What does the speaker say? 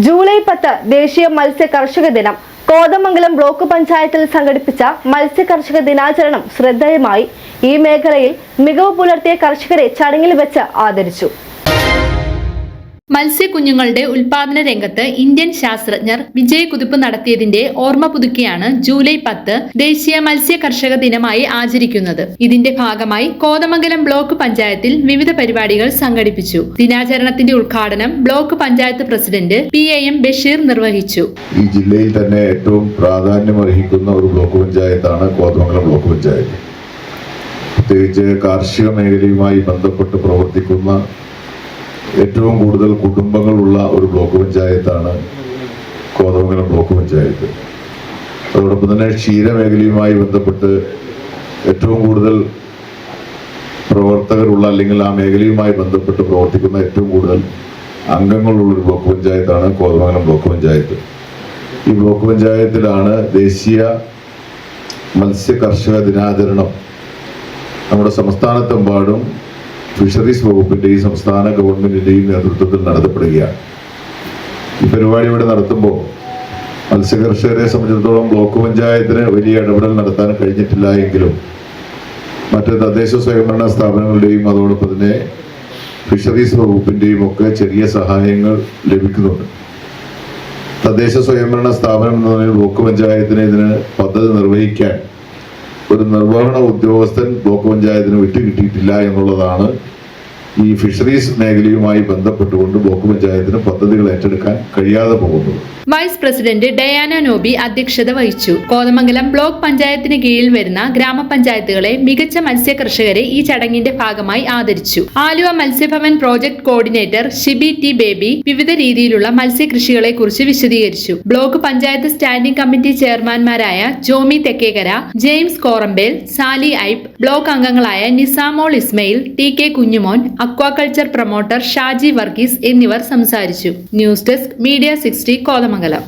July പത്ത് ദേശീയ മത്സ്യ കർഷക ദിനം. കോതമംഗലം ബ്ലോക്ക് പഞ്ചായത്തിൽ സംഘടിപ്പിച്ച മത്സ്യ കർഷക ദിനാചരണം ശ്രദ്ധേയമായി. ഈ മേഖലയിൽ മികവ് പുലർത്തിയ കർഷകരെ ചടങ്ങിൽ വെച്ച് ആദരിച്ചു. മത്സ്യക്കുഞ്ഞുങ്ങളുടെ ഉൽപാദന രംഗത്ത് ഇന്ത്യൻ ശാസ്ത്രജ്ഞർ വിജയകുതിപ്പ് നടത്തിയതിന്റെ ഓർമ്മ പുതുക്കിയാണ് ജൂലൈ പത്ത് ദേശീയ മത്സ്യ കർഷക ദിനമായി ആചരിക്കുന്നത്. ഇതിന്റെ ഭാഗമായി കോതമംഗലം ബ്ലോക്ക് പഞ്ചായത്തിൽ വിവിധ പരിപാടികൾ സംഘടിപ്പിച്ചു. ദിനാചരണത്തിന്റെ ഉദ്ഘാടനം block panchayat president P A M Basheer നിർവഹിച്ചു. ഈ ജില്ലയിൽ തന്നെ ഏറ്റവും പ്രാധാന്യമർഹിക്കുന്ന ഒരു ബ്ലോക്ക് പഞ്ചായത്താണ് കോതമംഗലം ബ്ലോക്ക് പഞ്ചായത്ത്. പ്രത്യേകിച്ച് കാർഷിക മേഖലയുമായി ബന്ധപ്പെട്ട് പ്രവർത്തിക്കുന്ന ഏറ്റവും കൂടുതൽ കുടുംബങ്ങളുള്ള ഒരു ബ്ലോക്ക് പഞ്ചായത്താണ് കോതമംഗലം ബ്ലോക്ക് പഞ്ചായത്ത്. അതോടൊപ്പം തന്നെ ക്ഷീരമേഖലയുമായി ബന്ധപ്പെട്ട് ഏറ്റവും കൂടുതൽ പ്രവർത്തകരുള്ള അല്ലെങ്കിൽ ആ മേഖലയുമായി ബന്ധപ്പെട്ട് പ്രവർത്തിക്കുന്ന ഏറ്റവും കൂടുതൽ അംഗങ്ങളുള്ള ഒരു ബ്ലോക്ക് പഞ്ചായത്താണ് കോതമംഗലം ബ്ലോക്ക് പഞ്ചായത്ത്. ഈ ബ്ലോക്ക് പഞ്ചായത്തിലാണ് ദേശീയ മത്സ്യ കർഷക ദിനാചരണം നമ്മുടെ സംസ്ഥാനത്തെമ്പാടും ഫിഷറീസ് വകുപ്പിന്റെയും സംസ്ഥാന ഗവൺമെന്റിന്റെയും നേതൃത്വത്തിൽ നടത്തപ്പെടുകയാണ്. ഈ പരിപാടി ഇവിടെ നടത്തുമ്പോൾ മത്സ്യകർഷകരെ സംബന്ധിച്ചിടത്തോളം ബ്ലോക്ക് പഞ്ചായത്തിന് വലിയ ഇടപെടൽ നടത്താൻ കഴിഞ്ഞിട്ടില്ല എങ്കിലും മറ്റ് തദ്ദേശ സ്വയംഭരണ സ്ഥാപനങ്ങളുടെയും അതോടൊപ്പം തന്നെ ഫിഷറീസ് വകുപ്പിന്റെയും ഒക്കെ ചെറിയ സഹായങ്ങൾ ലഭിക്കുന്നുണ്ട്. തദ്ദേശ സ്വയംഭരണ സ്ഥാപനം എന്ന് പറഞ്ഞാൽ ബ്ലോക്ക് പഞ്ചായത്തിന് ഇതിന് പദ്ധതി നിർവഹിക്കാൻ ഒരു നിർവഹണ ഉദ്യോഗസ്ഥൻ ബ്ലോക്ക് പഞ്ചായത്തിന് വിട്ടുകിട്ടിയിട്ടില്ല എന്നുള്ളതാണ് ഈ ഫിഷറീസ് മേഖലയുമായി ബന്ധപ്പെട്ടുകൊണ്ട് ബ്ലോക്ക് പഞ്ചായത്തിന് പദ്ധതികൾ ഏറ്റെടുക്കാൻ കഴിയാതെ പോകുന്നു. വൈസ് പ്രസിഡന്റ് ഡയാന നോബി അധ്യക്ഷത വഹിച്ചു. കോതമംഗലം ബ്ലോക്ക് പഞ്ചായത്തിന് കീഴിൽ വരുന്ന ഗ്രാമപഞ്ചായത്തുകളെ മികച്ച മത്സ്യ കർഷകരെ ഈ ചടങ്ങിന്റെ ഭാഗമായി ആദരിച്ചു. Aluva Matsyabhavan project coordinator Shibi T Baby വിവിധ രീതിയിലുള്ള മത്സ്യകൃഷികളെ കുറിച്ച് വിശദീകരിച്ചു. Block panchayat standing committee ചെയർമാൻമാരായ Jomy Thekkekara James Korambel Sally Ipe block അംഗങ്ങളായ Nisamol Ismail T K Kunjumon aquaculture promoter Shaji Varghese എന്നിവർ സംസാരിച്ചു. News desk media sixty Kothamangalam.